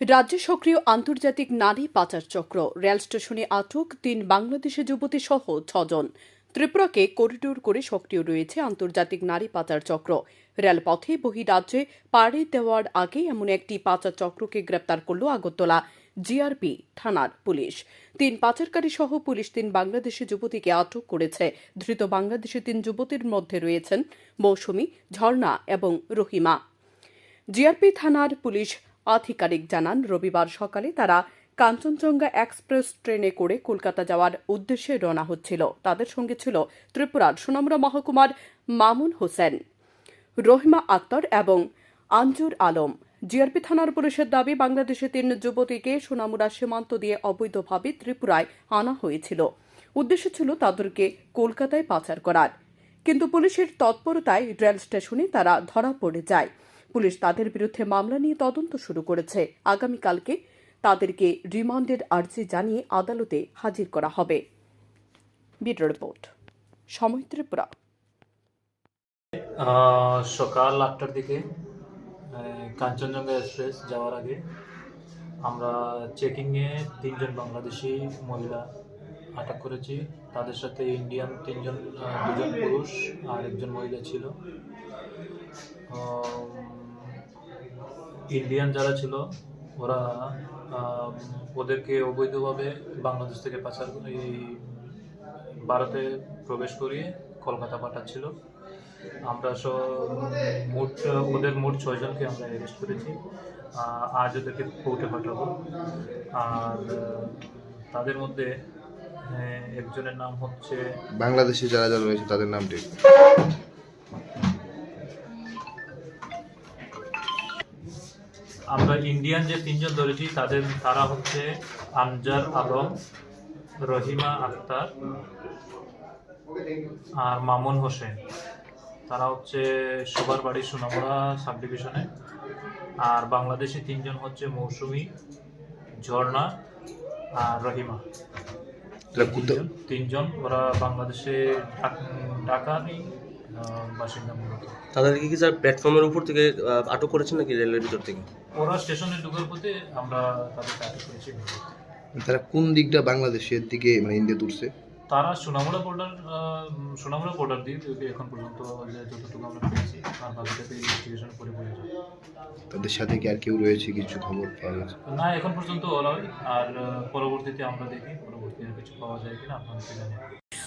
রাজ্যে সক্রিয় আন্তর্জাতিক নারী পাচার চক্র, রেল স্টেশনে আটক তিন বাংলাদেশি যুবতী সহ ছজন। ত্রিপুরাকে করিডোর করে সক্রিয় রয়েছে আন্তর্জাতিক নারী পাচার চক্র। রেলপথে বহিরাজ্যে পাড়ি দেওয়ার আগে এমন একটি পাচার চক্রকে গ্রেপ্তার করল আগরতলা। জিআরপি, থানার পুলিশ। তিন পাচারকারী সহ পুলিশ তিন বাংলাদেশি যুবতীকে আটক করেছে। ধৃত বাংলাদেশি তিন যুবতীর মধ্যে রয়েছেন মৌসুমী, ঝর্ণা এবং রহিমা। জিআরপি, থানার পুলিশ আধিকারিক জানান, রবিবার সকালে তারা কাঞ্চনজঙ্ঘা এক্সপ্রেস ট্রেনে করে কলকাতা যাওয়ার উদ্দেশ্যে রওনা হচ্ছিল। তাদের সঙ্গে ছিল ত্রিপুরার সোনামুড়া মহকুমার মামুন হোসেন, রহিমা আক্তার এবং আঞ্জুর আলম। জিআরপি থানার পুলিশের দাবি বাংলাদেশের তিন যুবতীকে সোনামুড়া সীমান্ত দিয়ে অবৈধভাবে ত্রিপুরায় আনা হয়েছিল। উদ্দেশ্য ছিল তাদেরকে কলকাতায় পাচার করার। কিন্তু পুলিশের তৎপরতায় রেল স্টেশনে তারা ধরা পড়ে যায়। পুলিশ তাদের বিরুদ্ধে মামলা নিয়ে তদন্ত শুরু করেছে। আগামীকালকে তাদেরকে রিমান্ডের আর্জি জানিয়ে আদালতে হাজির করা হবে। রিপোর্ট, সময় ত্রিপুরা। সকাল আটটার দিকে কাঞ্চনজঙ্ঘা এক্সপ্রেস যাওয়ার আগে আমরা চেকিংয়ে তিনজন বাংলাদেশি মহিলা আটক করেছি। তাদের সাথে ইন্ডিয়ান তিনজন দুজন পুরুষ আর একজন মহিলা ছিল। ইন্ডিয়ান যারা ছিল, ওরা ওদেরকে অবৈধভাবে বাংলাদেশ থেকে পাচার এই ভারতে প্রবেশ করিয়ে কলকাতা পাঠাচ্ছিল। আমরা সব মোট, ওদের মোট ছয়জনকে আমরা অ্যারেস্ট করেছি। আজ ওদেরকে কোর্টে পাঠাবো। আর, তাদের মধ্যে একজনের নাম হচ্ছে বাংলাদেশে যারা যারা রয়েছে তাদের নামটি আমরা ইন্ডিয়ান যে তিনজন ধরেছি তাদের তারা হচ্ছে আমজার আলম রহিমা আক্তার আর মামুন হোসেন। তারা হচ্ছে সবার বাড়ি সোনামুড়া সাব ডিভিশনে আর বাংলাদেশি তিনজন হচ্ছে মৌসুমি ঝর্ণা আর রহিমা। তিনজন ওরা বাংলাদেশে ঢাক- ঢাকারই বাসিন্দা মূলত। তাদেরকে কি স্যার প্ল্যাটফর্মের উপর থেকে আটক করেছেন নাকি রেলের ভিতর থেকে? ওরা স্টেশনে ঢুকার পথে আমরা তাদেরকে আটক করেছি। তারা কোন দিকটা বাংলাদেশের দিকে মানে ইন্ডিয়া তুলছে? তারা সোনামুড়া বর্ডার সোনামুড়া বর্ডার দিয়ে এখন পর্যন্ত যতটুকু আমরা পেয়েছি আর বাকিটাতে ইনভেস্টিগেশন করে বলে যাবে। তাদের সাথে কি আর কেউ রয়েছে কিছু খবর পাওয়া গেছে? না এখন পর্যন্ত ওরাই। আর পরবর্তীতে আমরা দেখি পরবর্তীতে কিছু পাওয়া যায় কিনা আপনাদেরকে জানাব